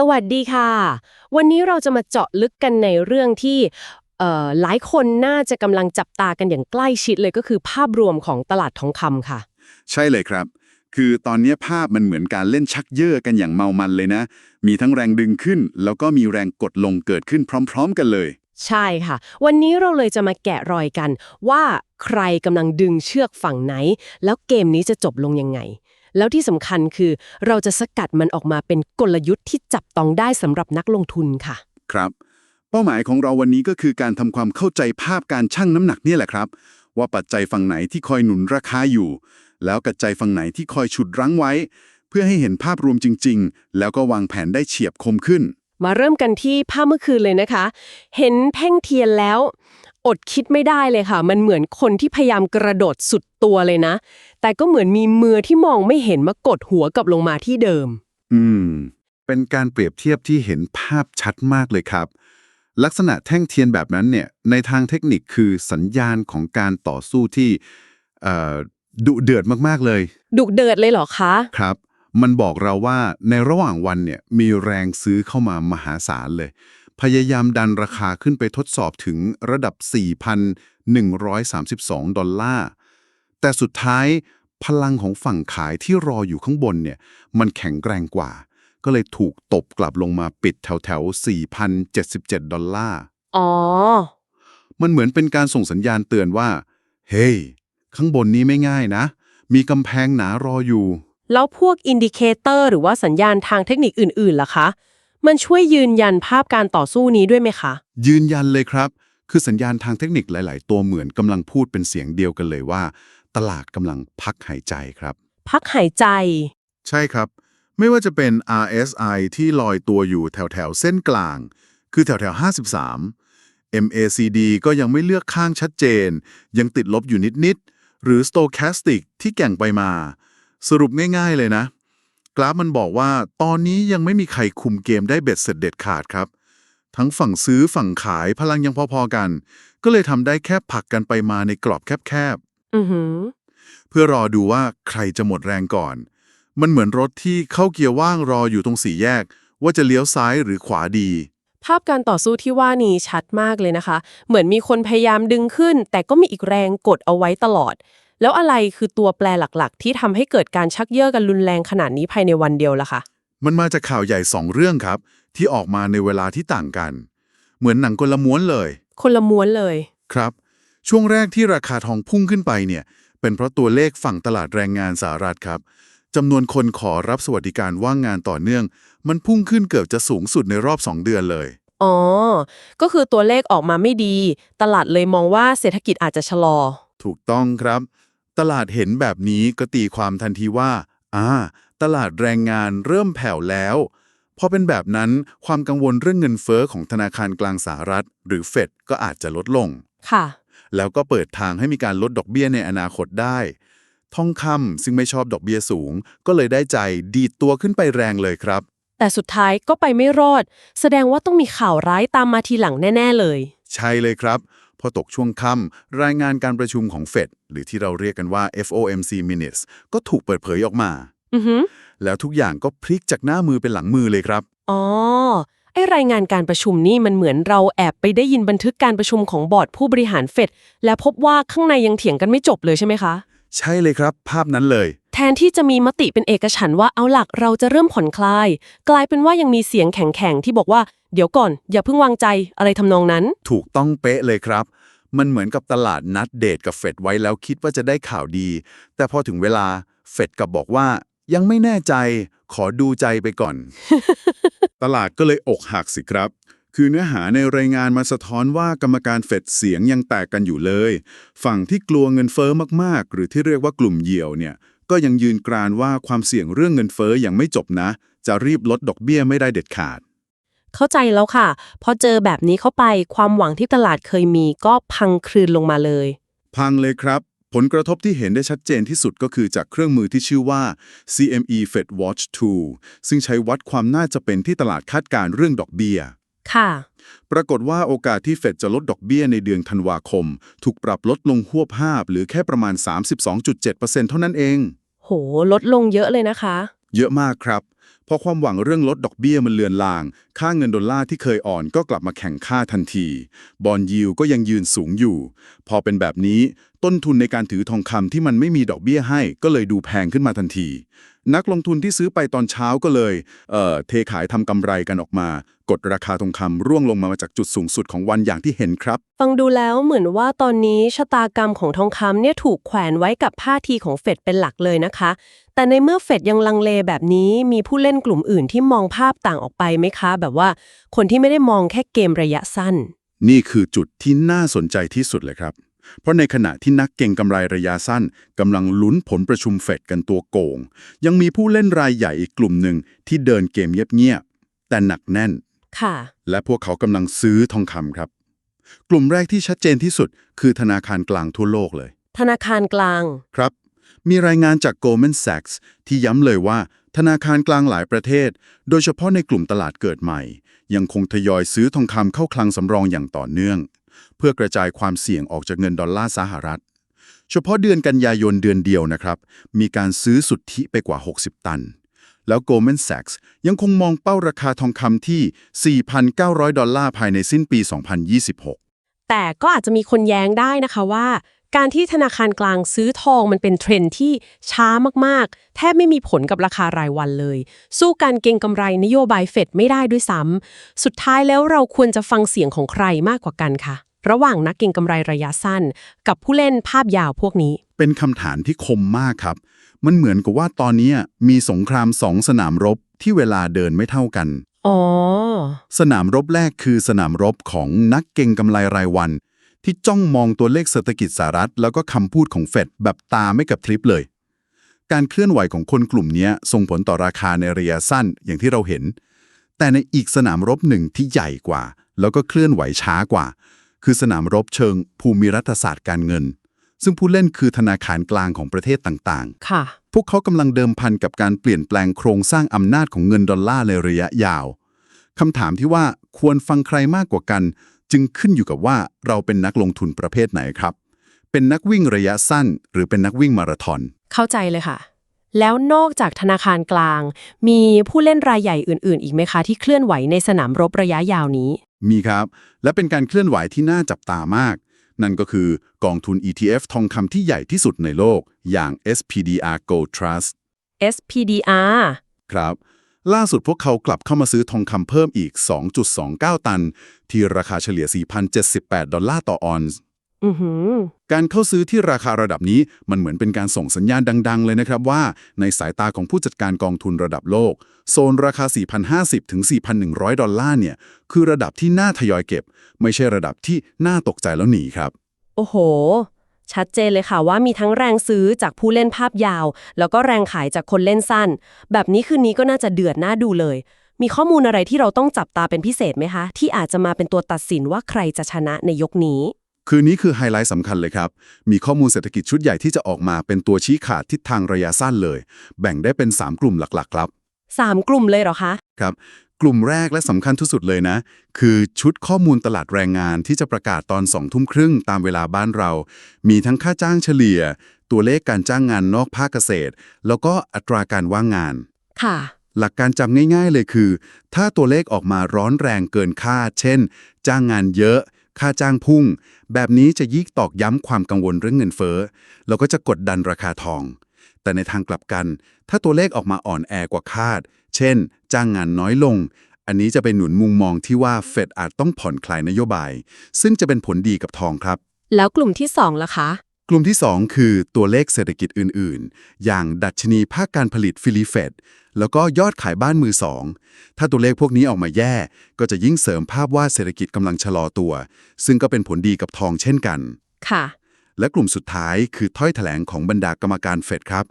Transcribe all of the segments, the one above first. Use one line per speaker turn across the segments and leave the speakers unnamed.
สวัสดีค่ะ วันนี้เราจะมาเจาะลึกกันในเรื่องที่เอ่อหลายคนน่าจะกำลังจับตากันอย่างใกล้ชิดเลยก็คือภาพรวมของตลาดทองคำค่ะ
ใช่เลยครับ คือตอนนี้ภาพมันเหมือนการเล่นชักเย่อกันอย่างเมามันเลยนะ มีทั้งแรงดึงขึ้น แล้วก็มีแรงกดลงเกิดขึ้นพร้อม ๆ กันเลย
ใช่ค่ะ วันนี้เราเลยจะมาแกะรอยกัน ว่าใครกำลังดึงเชือกฝั่งไหน แล้วเกมนี้จะจบลงยังไง แล้วที่สำคัญคือเราจะสกัดมันออกมาเป็นกลยุทธ์ที่จับต้องได้สำหรับนักลงทุนค่ะ
ครับ เป้าหมายของเราวันนี้ก็คือการทำความเข้าใจภาพการชั่งน้ำหนักเนี่ยแหละครับ ว่าปัจจัยฝั่งไหนที่คอยหนุนราคาอยู่ แล้วปัจจัยฝั่งไหนที่คอยฉุดรั้งไว้ เพื่อให้เห็นภาพรวมจริง ๆ แล้วก็วางแผนได้เฉียบคมขึ้น
มาเริ่มกันที่ภาพเมื่อคืนเลยนะคะ เห็นแท่งเทียนแล้ว อดคิดไม่ได้เลยค่ะ มันเหมือนคนที่พยายามกระโดดสุดตัวเลยนะ แต่ก็เหมือนมีมือที่มองไม่เห็นมากดหัวกลับลงมาที่เดิม
อืม เป็นการเปรียบเทียบที่เห็นภาพชัดมากเลยครับ ลักษณะแท่งเทียนแบบนั้นเนี่ย ในทางเทคนิคคือสัญญาณของการต่อสู้ที่เอ่อดุเดือดมากๆเลย
ดุเดือดเลยเหรอคะ
ครับ มันบอกเราว่าในระหว่างวันเนี่ยมีแรงซื้อเข้ามามหาศาลเลย พยายามดันราคาขึ้นไปทดสอบถึงระดับ 4,132 ดอลลาร์ แต่สุดท้ายพลังของฝั่งขายที่รออยู่ข้างบนเนี่ยมันแข็งแกร่งกว่า ก็เลยถูกตบกลับลงมาปิดแถวแถวๆ4,077 ดอลลาร์
อ๋อ
มันเหมือนเป็นการส่งสัญญาณเตือนว่า เฮ้ยข้างบนนี้ไม่ง่ายนะ มีกำแพงหนารออยู่
แล้วพวกอินดิเคเตอร์หรือว่าสัญญาณทางเทคนิคอื่นๆล่ะคะ มันช่วยยืนยันภาพการต่อสู้นี้ด้วยไหมคะ
ยืนยันเลยครับ คือสัญญาณทางเทคนิคหลาย ๆ ตัวเหมือนกำลังพูดเป็นเสียงเดียวกันเลยว่า ตลาดกำลังพักหายใจครับ
พักหายใจ
ใช่ครับ ไม่ว่าจะเป็น RSI ที่ลอยตัวอยู่แถวแถวๆเส้นกลาง คือแถวแถว53 MACD ก็ยังไม่เลือกข้างชัดเจน ยังติดลบอยู่นิด ๆ หรือ Stochastic ที่แก่งไปมา สรุปง่าย ๆ เลยนะ กราฟมันบอกว่าตอนนี้ยังไม่มีใครคุมเกมได้เบ็ดเสร็จเด็ดขาดครับ ทั้งฝั่งซื้อฝั่งขายพลังยังพอๆกัน ก็เลยทำได้แค่ผลักกันไปมาในกรอบแคบๆ
อือหือ
เพื่อรอดูว่าใครจะหมดแรงก่อน มันเหมือนรถที่เข้าเกียร์ว่างรออยู่ตรงสี่แยก ว่าจะเลี้ยวซ้ายหรือขวาดี
ภาพการต่อสู้ที่ว่านี้ชัดมากเลยนะคะ เหมือนมีคนพยายามดึงขึ้น แต่ก็มีอีกแรงกดเอาไว้ตลอด แล้วอะไรคือตัวแปรหลักๆ ที่ทำให้เกิดการชักเย่อกันรุนแรงขนาดนี้ภายในวันเดียวล่ะคะ
มันมาจากข่าวใหญ่สองเรื่องครับ ที่ออกมาในเวลาที่ต่างกัน เหมือนหนังคนละม้วนเลย
คนละม้วนเลย
ครับ ช่วงแรกที่ราคาทองพุ่งขึ้นไปเนี่ย เป็นเพราะตัวเลขฝั่งตลาดแรงงานสหรัฐครับจำนวนคนขอรับสวัสดิการว่างงานต่อเนื่อง มันพุ่งขึ้นเกือบจะสูงสุดในรอบ 2 เดือนเลย
อ๋อ ก็คือตัวเลขออกมาไม่ดี ตลาดเลยมองว่าเศรษฐกิจอาจจะชะลอ
ถูกต้องครับ ตลาดเห็นแบบนี้ก็ตีความทันทีว่าอ่าตลาดแรงงานเริ่มแผ่วแล้ว พอเป็นแบบนั้นความกังวลเรื่องเงินเฟ้อของธนาคารกลางสหรัฐ หรือเฟดก็อาจจะลดลง
ค่ะ
แล้วก็เปิดทางให้มีการลดดอกเบี้ยในอนาคตได้ ทองคำซึ่งไม่ชอบดอกเบี้ยสูง ก็เลยได้ใจดีดตัวขึ้นไปแรงเลยครับ
แต่สุดท้ายก็ไปไม่รอด แสดงว่าต้องมีข่าวร้ายตามมาทีหลังแน่ ๆ เลย
ใช่เลยครับ พอตกช่วงค่ำรายงานการประชุมของเฟดหรือที่เราเรียกกันว่า FOMC minutes ก็ถูกเปิดเผยออกมา
อือหือ
แล้วทุกอย่างก็พลิกจากหน้ามือเป็นหลังมือเลยครับ
อ๋อ ไอรายงานการประชุมนี่มันเหมือนเราแอบไปได้ยินบันทึกการประชุมของบอร์ดผู้บริหารเฟดและพบว่าข้างในยังเถียงกันไม่จบเลยใช่ไหมคะ
ใช่เลยครับ ภาพนั้นเลย
แทนที่จะมีมติเป็นเอกฉันท์ว่าเอาหลักเราจะเริ่มผ่อนคลาย กลายเป็นว่ายังมีเสียงแข็งๆที่บอกว่า เดี๋ยวก่อน อย่าเพิ่งวางใจอะไรทำนองนั้น
ถูกต้องเป๊ะเลยครับ มันเหมือนกับตลาดนัดเดทกับเฟดไว้แล้วคิดว่าจะได้ข่าวดี แต่พอถึงเวลาเฟดกลับบอกว่า ยังไม่แน่ใจ ขอดูใจไปก่อน ตลาดก็เลยอกหักสิครับ คือเนื้อหาในรายงานมาสะท้อนว่ากรรมการเฟดเสียงยังแตกกันอยู่เลย ฝั่งที่กลัวเงินเฟอ้อมากๆ หรือที่เรียกว่ากลุ่มเหยี่ยวเนี่ยก็ยังยืนกรานว่าความเสี่ยงเรื่องเงินเฟอ้อยังไม่จบนะ จะรีบลดดอกเบี้ยไม่ได้เด็ดขาด
เข้าใจแล้วค่ะ พอเจอแบบนี้เข้าไปความหวังที่ตลาดเคยมีก็พังคลืนลงมาเลย
พังเลยครับ ผลกระทบที่เห็นได้ชัดเจนที่สุดก็คือจากเครื่องมือที่ชื่อว่า CME Fed Watch Tool ซึ่งใช้วัดความน่าจะเป็นที่ตลาดคาดการณ์เรื่องดอกเบี้ย
ค่ะ
ปรากฏว่าโอกาสที่เฟดจะลดดอกเบี้ยในเดือนธันวาคม ถูกปรับลดลงหวบภาพหรือแค่ประมาณ 32.7%เท่านั้นเอง
โห ลดลงเยอะเลยนะคะ
เยอะมากครับเพอความหวังเรื่องลดดอกเบี้ยมันเลือนลาง ค่าเงินดอลลาร์ที่เคยอ่อนก็กลับมาแข่งค่าทันที บอลยิวก็ยังยืนสูงอยู่ พอเป็นแบบนี้ ต้นทุนในการถือทองคำที่มันไม่มีดอกเบี้ยให้ ก็เลยดูแพงขึ้นมาทันที นักลงทุนที่ซื้อไปตอนเช้าก็เลยเอ่อเทขายทำกำไรกันออกมา กดราคาทองคำร่วงลงมาจากจุดสูงสุดของวันอย่างที่เห็นครับ
ฟังดูแล้วเหมือนว่าตอนนี้ชะตากรรมของทองคำเนี่ยถูกแขวนไว้กับท่าทีของเฟดเป็นหลักเลยนะคะ แต่ในเมื่อเฟดยังลังเลแบบนี้มีผู้เล่นกลุ่มอื่นที่มองภาพต่างออกไปไหมคะ แบบว่าคนที่ไม่ได้มองแค่เกมระยะสั้น
นี่คือจุดที่น่าสนใจที่สุดเลยครับ เพราะในขณะที่นักเก็งกำไรระยะสั้นกำลังลุ้นผลประชุมเฟดกันตัวโกง ยังมีผู้เล่นรายใหญ่อีกกลุ่มหนึ่งที่เดินเกมเงียบๆแต่หนักแน่น
ค่ะ
และพวกเขากำลังซื้อทองคำครับ กลุ่มแรกที่ชัดเจนที่สุด คือธนาคารกลางทั่วโลกเลย
ธนาคารกลาง
ครับ มีรายงานจาก Goldman Sachs ที่ย้ำเลยว่า ธนาคารกลางหลายประเทศ โดยเฉพาะในกลุ่มตลาดเกิดใหม่ ยังคงทยอยซื้อทองคำเข้าคลังสำรองอย่างต่อเนื่อง เพื่อกระจายความเสี่ยงออกจากเงินดอลลาร์สหรัฐ เฉพาะเดือนกันยายนเดือนเดียวนะครับ มีการซื้อสุทธิไปกว่า 60 ตัน แล้ว Goldman Sachs ยังคงมองเป้าราคาทองคำที่ 4,900 ดอลลาร์ภายในสิ้นปี 2026
แต่ก็อาจจะมีคนแย้งได้นะคะว่าการที่ธนาคารกลางซื้อทองมันเป็นเทรนที่ช้ามากๆ แทบไม่มีผลกับราคารายวันเลย สู้การเก็งกำไรนโยบายเฟดไม่ได้ด้วยซ้ำสุดท้ายแล้วเราควรจะฟังเสียงของใครมากกว่ากันคะ ระหว่างนักเก็งกำไรระยะสั้น กับผู้เล่นภาพยาวพวกนี้
เป็นคำถามที่คมมากครับ มันเหมือนกับว่าตอนนี้มีสงครามสองสนามรบที่เวลาเดินไม่เท่ากัน
อ๋อ
สนามรบแรกคือสนามรบของนักเก็งกำไรรายวัน ที่จ้องมองตัวเลขเศรษฐกิจสหรัฐ แล้วก็คำพูดของเฟดแบบตาไม่กับทริปเลย การเคลื่อนไหวของคนกลุ่มนี้ส่งผลต่อราคาในระยะสั้นอย่างที่เราเห็น แต่ในอีกสนามรบหนึ่งที่ใหญ่กว่า แล้วก็เคลื่อนไหวช้ากว่า คือสนามรบเชิงภูมิรัฐศาสตร์การเงิน ซึ่งผู้เล่นคือธนาคารกลางของประเทศต่างๆ
ค่ะ
พวกเขากำลังเดิมพันกับการเปลี่ยนแปลงโครงสร้างอำนาจของเงินดอลลาร์ในระยะยาวคำถามที่ว่าควรฟังใครมากกว่ากัน จึงขึ้นอยู่กับว่าเราเป็นนักลงทุนประเภทไหนครับ เป็นนักวิ่งระยะสั้น หรือเป็นนักวิ่งมาราธอน
เข้าใจเลยค่ะ แล้วนอกจากธนาคารกลาง มีผู้เล่นรายใหญ่อื่น ๆ อีกไหมคะที่เคลื่อนไหวในสนามรบระยะยาวนี้
มีครับ และเป็นการเคลื่อนไหวที่น่าจับตามาก นั่นก็คือกองทุน ETF ทองคำที่ใหญ่ที่สุดในโลก อย่าง SPDR Gold Trust
SPDR
ครับ ล่าสุดพวกเขากลับเข้ามาซื้อทองคำเพิ่มอีก 2.29 ตัน ที่ราคาเฉลี่ย 4,078 ดอลลาร์ต่อออนซ์
อือหือ
การเข้าซื้อที่ราคาระดับนี้มันเหมือนเป็นการส่งสัญญาณดัง ๆ เลยนะครับว่า ในสายตาของผู้จัดการกองทุนระดับโลก โซนราคา 4,050 ถึง 4,100 ดอลลาร์เนี่ย คือระดับที่น่าทยอยเก็บ ไม่ใช่ระดับที่น่าตกใจแล้วหนีครับ
โอ้โห ชัดเจนเลยค่ะว่ามีทั้งแรงซื้อจากผู้เล่นภาพยาว แล้วก็แรงขายจากคนเล่นสั้น แบบนี้คืนนี้ก็น่าจะเดือดน่าดูเลย มีข้อมูลอะไรที่เราต้องจับตาเป็นพิเศษไหมคะ ที่อาจจะมาเป็นตัวตัดสินว่าใครจะชนะในยกนี้
คืนนี้คือไฮไลท์สำคัญเลยครับ มีข้อมูลเศรษฐกิจชุดใหญ่ที่จะออกมาเป็นตัวชี้ขาดทิศทางระยะสั้นเลย แบ่งได้เป็น 3 กลุ่มหลักๆ ครับ
3 กลุ่มเลยเหรอคะ
ครับ กลุ่มแรกและสำคัญที่สุดเลยนะ คือชุดข้อมูลตลาดแรงงานที่จะประกาศตอน2ทุ่มครึ่งตามเวลาบ้านเรา มีทั้งค่าจ้างเฉลี่ย ตัวเลขการจ้างงานนอกภาคเกษตร แล้วก็อัตราการว่างงาน
ค่ะ
หลักการจำง่าย ๆ เลยคือ ถ้าตัวเลขออกมาร้อนแรงเกินคาด เช่น จ้างงานเยอะ ค่าจ้างพุ่ง แบบนี้จะยิ่งตอกย้ำความกังวลเรื่องเงินเฟ้อแล้วก็จะกดดันราคาทอง แต่ในทางกลับกัน ถ้าตัวเลขออกมาอ่อนแอกว่าคาด เช่น จ้างงานน้อยลง อันนี้จะเป็นหนุนมุมมองที่ว่าเฟดอาจต้องผ่อนคลายนโยบาย ซึ่งจะเป็นผลดีกับทองครับ
แล้วกลุ่มที่2ล่ะคะ
กลุ่มที่ 2 คือตัวเลขเศรษฐกิจอื่น ๆ อย่างดัชนีภาคการผลิตฟิลิเฟดแล้วก็ยอดขายบ้านมือสอง ถ้าตัวเลขพวกนี้ออกมาแย่ ก็จะยิ่งเสริมภาพว่าเศรษฐกิจกำลังชะลอตัว ซึ่งก็เป็นผลดีกับทองเช่นกัน
ค่ะ
และกลุ่มสุดท้ายคือถ้อยแถลงของบรรดากรรมการเฟดครับ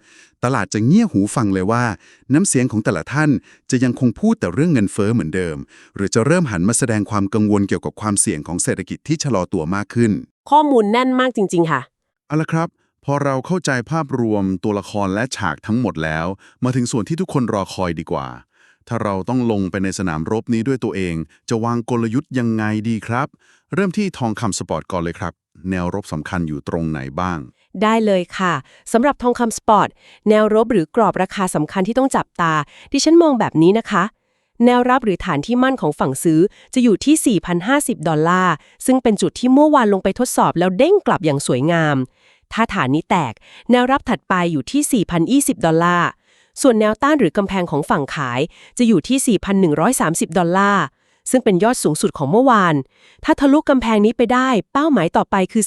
ตลาดจะเงี่ยหูฟังเลยว่า น้ำเสียงของแต่ละท่านจะยังคงพูดแต่เรื่องเงินเฟ้อเหมือนเดิม หรือจะเริ่มหันมาแสดงความกังวลเกี่ยวกับความเสี่ยงของเศรษฐกิจที่ชะลอตัวมากขึ้น
ข้อมูลแน่นมากจริง ๆ ค่ะ
เอาละครับ พอเราเข้าใจภาพรวมตัวละครและฉากทั้งหมดแล้ว มาถึงส่วนที่ทุกคนรอคอยดีกว่า ถ้าเราต้องลงไปในสนามรบนี้ด้วยตัวเอง จะวางกลยุทธ์ยังไงดีครับ เริ่มที่ทองคำสปอร์ตก่อนเลยครับ แนวรบสำคัญอยู่ตรงไหนบ้าง
ได้เลยค่ะสำหรับทองคำสปอร์ตแนวรบหรือกรอบราคาสำคัญที่ต้องจับตา ดิฉันมองแบบนี้นะคะแนวรับหรือฐานที่มั่นของฝั่งซื้อจะอยู่ที่ 4,050 ดอลลาร์ ซึ่งเป็นจุดที่เมื่อวานลงไปทดสอบแล้วเด้งกลับอย่างสวยงาม ถ้าฐานนี้แตก แนวรับถัดไปอยู่ที่ 4,020 ดอลลาร์ ส่วนแนวต้านหรือกำแพงของฝั่งขายจะอยู่ที่ 4,130 ดอลลาร์ ซึ่งเป็นยอดสูงสุดของเมื่อวาน ถ้าทะลุกำแพงนี้ไปได้ เป้าหมายต่อไปคือ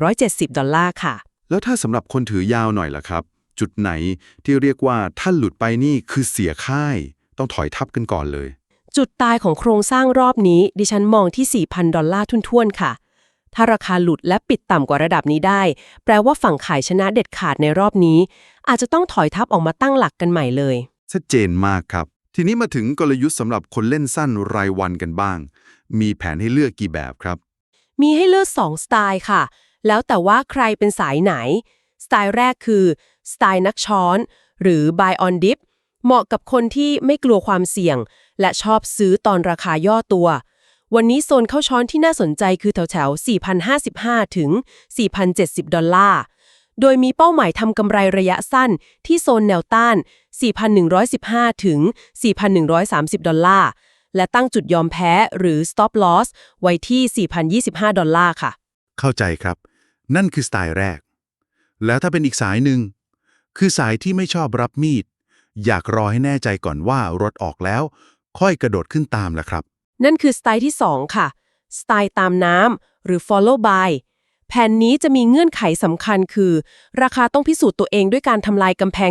4,170 ดอลลาร์ค่ะ
แล้วถ้าสำหรับคนถือยาวหน่อยล่ะครับ จุดไหนที่เรียกว่าถ้าหลุดไปนี่คือเสียค่าย ต้องถอยทับกันก่อนเลย
จุดตายของโครงสร้างรอบนี้ ดิฉันมองที่ 4,000 ดอลลาร์ทุ่นๆค่ะ ถ้าราคาหลุดและปิดต่ำกว่าระดับนี้ได้ แปลว่าฝั่งขายชนะเด็ดขาดในรอบนี้ อาจจะต้องถอยทับออกมาตั้งหลักกันใหม่เลย
ชัดเจนมากครับ ทีนี้มาถึงกลยุทธ์สำหรับคนเล่นสั้นรายวันกันบ้าง มีแผนให้เลือกกี่แบบครับ
มีให้เลือก2สไตล์ค่ะ แล้วแต่ว่าใครเป็นสายไหน สไตล์แรกคือสไตล์นักช้อน หรือ buy on dip เหมาะกับคนที่ไม่กลัวความเสี่ยง และชอบซื้อตอนราคาย่อตัว วันนี้โซนเข้าช้อนที่น่าสนใจคือแถวๆ 4,055 ถึง 4,070 ดอลลาร์ โดยมีเป้าหมายทำกำไรระยะสั้นที่โซนแนวต้าน 4,115 ถึง 4,130 ดอลลาร์ และตั้งจุดยอมแพ้หรือ stop loss ไว้ที่ 4,025 ดอลลาร์ค่ะ
เข้าใจครับ นั่นคือสไตล์แรก แล้วถ้าเป็นอีกสายหนึ่ง คือสายที่ไม่ชอบรับมีด อยากรอให้แน่ใจก่อนว่ารถออกแล้ว ค่อยกระโดดขึ้นตามล่ะครับ
นั่นคือสไตล์ที่ 2 ค่ะ สไตล์ตามน้ำหรือ follow by แผนนี้จะมีเงื่อนไขสำคัญคือ ราคาต้องพิสูจน์ตัวเองด้วยการทำลายกำแพง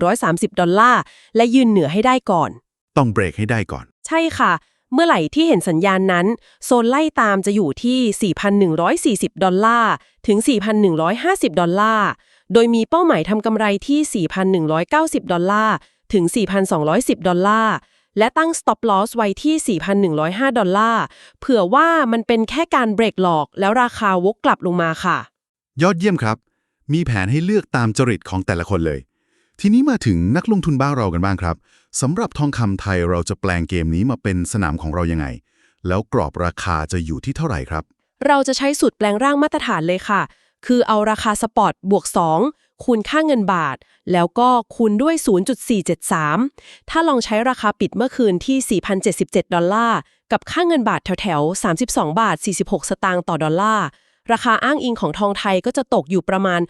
4,130 ดอลลาร์ และยืนเหนือให้ได้ก่อน
ต้องเบรกให้ได้ก่อน
ใช่ค่ะ เมื่อไหร่ที่เห็นสัญญาณนั้น โซนไล่ตามจะอยู่ที่ 4,140 ดอลลาร์ ถึง 4,150 ดอลลาร์ โดยมีเป้าหมายทำกำไรที่ 4,190 ดอลลาร์ ถึง 4,210 ดอลลาร์ และตั้ง stop loss ไว้ที่ 4,105 ดอลลาร์ เผื่อว่ามันเป็นแค่การเบรกหลอก แล้วราคาวกกลับลงมาค่ะ
ยอดเยี่ยมครับ มีแผนให้เลือกตามจริตของแต่ละคนเลย ทีนี้มาถึงนักลงทุนบ้านเรากันบ้างครับสำหรับทองคำไทยเราจะแปลงเกมนี้มาเป็นสนามของเรายังไง แล้วกรอบราคาจะอยู่ที่เท่าไหร่ครับ
เราจะใช้สูตรแปลงร่างมาตรฐานเลยค่ะ คือเอาราคาสปอร์ตบวก 2 คูณค่าเงินบาท แล้วก็คูณด้วย 0.473 ถ้าลองใช้ราคาปิดเมื่อคืนที่ 4,077 ดอลลาร์ กับค่าเงินบาทแถวๆ 32 บาท 46 สตางค์ต่อดอลลาร์ ราคาอ้างอิงของทองไทยก็จะตกอยู่ประมาณ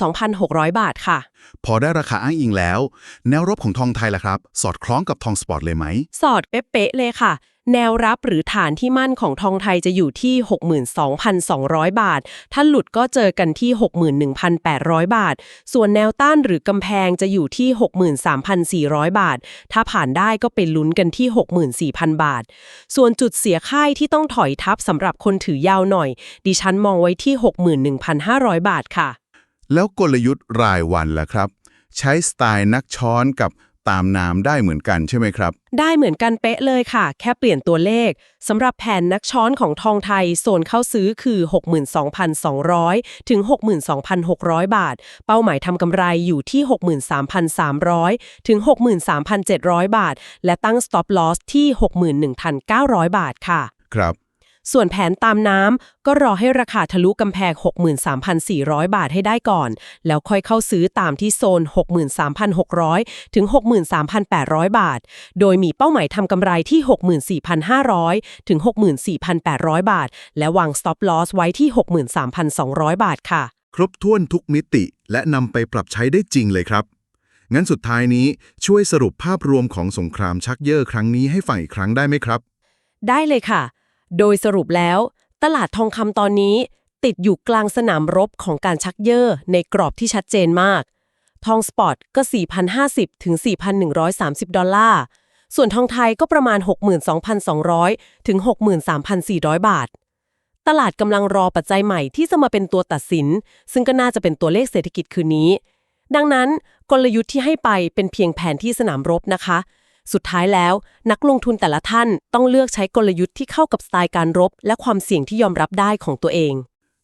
62,600 บาทค่ะ
พอได้ราคาอ้างอิงแล้ว แนวรบของทองไทยล่ะครับ สอดคล้องกับทองสปอร์ตเลยไหม
สอดเป๊ะๆเลยค่ะ แนวรับหรือฐานที่มั่นของทองไทยจะอยู่ที่ 62,200 บาท ถ้าหลุดก็เจอกันที่ 61,800 บาท ส่วนแนวต้านหรือกำแพงจะอยู่ที่ 63,400 บาท ถ้าผ่านได้ก็ไปลุ้นกันที่ 64,000 บาท ส่วนจุดเสียค่ายที่ต้องถอยทับสำหรับคนถือยาวหน่อย ดิฉันมองไว้ที่ 61,500 บาทค่ะ
แล้วกลยุทธ์รายวันล่ะครับ ใช้สไตล์นักช้อนกับ ตามน้ำได้เหมือนกันใช่ไหมครับ
ได้เหมือนกันเป๊ะเลยค่ะ แค่เปลี่ยนตัวเลขสำหรับแผนนักช้อนของทองไทย โซนเข้าซื้อคือ 62,200 ถึง 62,600 บาท เป้าหมายทำกำไรอยู่ที่ 63,300 ถึง 63,700 บาท และตั้ง stop loss ที่ 61,900 บาทค่ะ
ครับ
ส่วนแผนตามน้ำก็รอให้ราคาทะลุกำแพง 63,400 บาทให้ได้ก่อน แล้วค่อยเข้าซื้อตามที่โซน 63,600 ถึง 63,800 บาท โดยมีเป้าหมายทำกำไรที่ 64,500 ถึง 64,800 บาท และวาง stop loss ไว้ที่ 63,200 บาทค่ะ
ครบถ้วนทุกมิติและนำไปปรับใช้ได้จริงเลยครับ งั้นสุดท้ายนี้ช่วยสรุปภาพรวมของสงครามชักเย่อครั้งนี้ให้ฟังอีกครั้งได้ไหมครับ
ได้เลยค่ะ โดยสรุปแล้ว ตลาดทองคำตอนนี้ ติดอยู่กลางสนามรบของการชักเย่อในกรอบที่ชัดเจนมาก ทองสปอตก็ 4,050 ถึง 4,130 ดอลลาร์ ส่วนทองไทยก็ประมาณ 62,200 ถึง 63,400 บาท ตลาดกำลังรอปัจจัยใหม่ที่จะมาเป็นตัวตัดสิน ซึ่งก็น่าจะเป็นตัวเลขเศรษฐกิจคืนนี้ ดังนั้นกลยุทธ์ที่ให้ไปเป็นเพียงแผนที่สนามรบนะคะ สุดท้ายแล้ว นักลงทุนแต่ละท่านต้องเลือกใช้กลยุทธ์ที่เข้ากับสไตล์การรบ และความเสี่ยงที่ยอมรับได้ของตัวเอง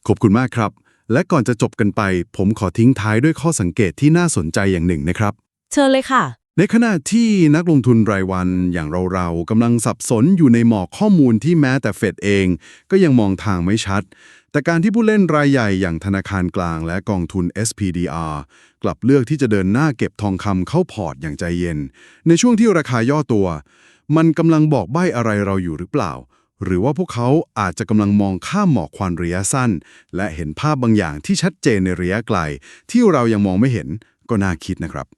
ขอบคุณมากครับ และก่อนจะจบกันไป ผมขอทิ้งท้ายด้วยข้อสังเกตที่น่าสนใจอย่างหนึ่งนะครับ
เชิญเลยค่ะ
ในขณะที่นักลงทุนรายวันอย่างเราๆกำลังสับสนอยู่ในหมอกข้อมูลที่แม้แต่เฟดเอง ก็ยังมองทางไม่ชัด แต่การที่ผู้เล่นรายใหญ่อย่างธนาคารกลางและกองทุน SPDR กลับเลือกที่จะเดินหน้าเก็บทองคำเข้าพอร์ตอย่างใจเย็น ในช่วงที่ราคาย่อตัว มันกำลังบอกใบ้อะไรเราอยู่หรือเปล่า หรือว่าพวกเขาอาจจะกำลังมองข้ามหมอกควันระยะสั้น และเห็นภาพบางอย่างที่ชัดเจนในระยะไกล ที่เรายังมองไม่เห็นก็น่าคิดนะครับ